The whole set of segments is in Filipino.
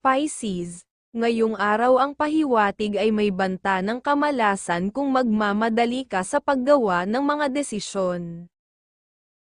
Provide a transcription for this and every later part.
Pisces, ngayong araw ang pahiwatig ay may banta ng kamalasan kung magmamadali ka sa paggawa ng mga desisyon.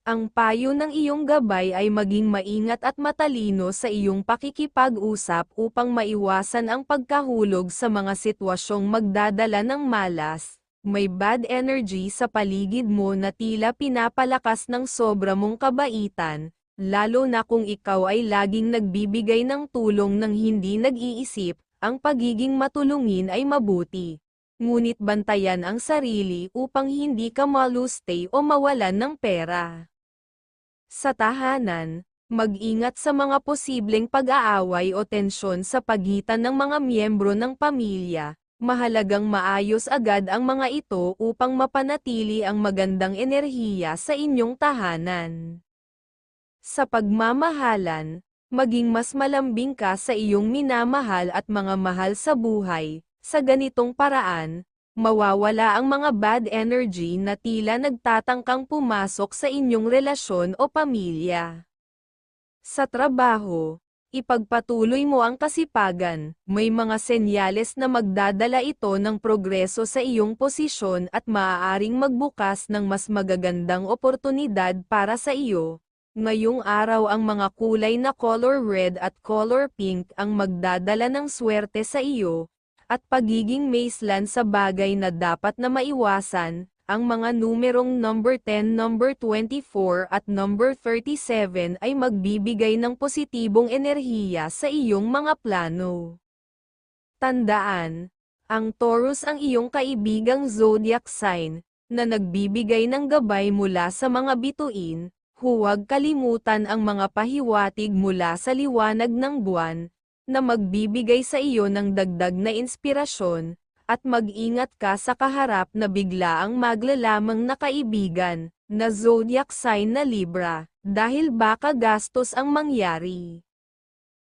Ang payo ng iyong gabay ay maging maingat at matalino sa iyong pakikipag-usap upang maiwasan ang pagkahulog sa mga sitwasyong magdadala ng malas. May bad energy sa paligid mo na tila pinapalakas ng sobra mong kabaitan, lalo na kung ikaw ay laging nagbibigay ng tulong ng hindi nag-iisip, ang pagiging matulungin ay mabuti. Ngunit bantayan ang sarili upang hindi ka malustay o mawalan ng pera. Sa tahanan, mag-ingat sa mga posibleng pag-aaway o tensyon sa pagitan ng mga miyembro ng pamilya. Mahalagang maayos agad ang mga ito upang mapanatili ang magandang enerhiya sa inyong tahanan. Sa pagmamahalan, maging mas malambing ka sa iyong minamahal at mga mahal sa buhay. Sa ganitong paraan, mawawala ang mga bad energy na tila nagtatangkang pumasok sa inyong relasyon o pamilya. Sa trabaho, ipagpatuloy mo ang kasipagan, may mga senyales na magdadala ito ng progreso sa iyong posisyon at maaaring magbukas ng mas magagandang oportunidad para sa iyo. Ngayong araw ang mga kulay na color red at color pink ang magdadala ng swerte sa iyo, at pagiging maislan sa bagay na dapat na maiwasan, ang mga numerong number 10, number 24 at number 37 ay magbibigay ng positibong enerhiya sa iyong mga plano. Tandaan, ang Taurus ang iyong kaibigang zodiac sign, na nagbibigay ng gabay mula sa mga bituin, huwag kalimutan ang mga pahiwatig mula sa liwanag ng buwan, na magbibigay sa iyo ng dagdag na inspirasyon, at mag-ingat ka sa kaharap na biglaang maglalamang na kaibigan, na zodiac sign na Libra, dahil baka gastos ang mangyari.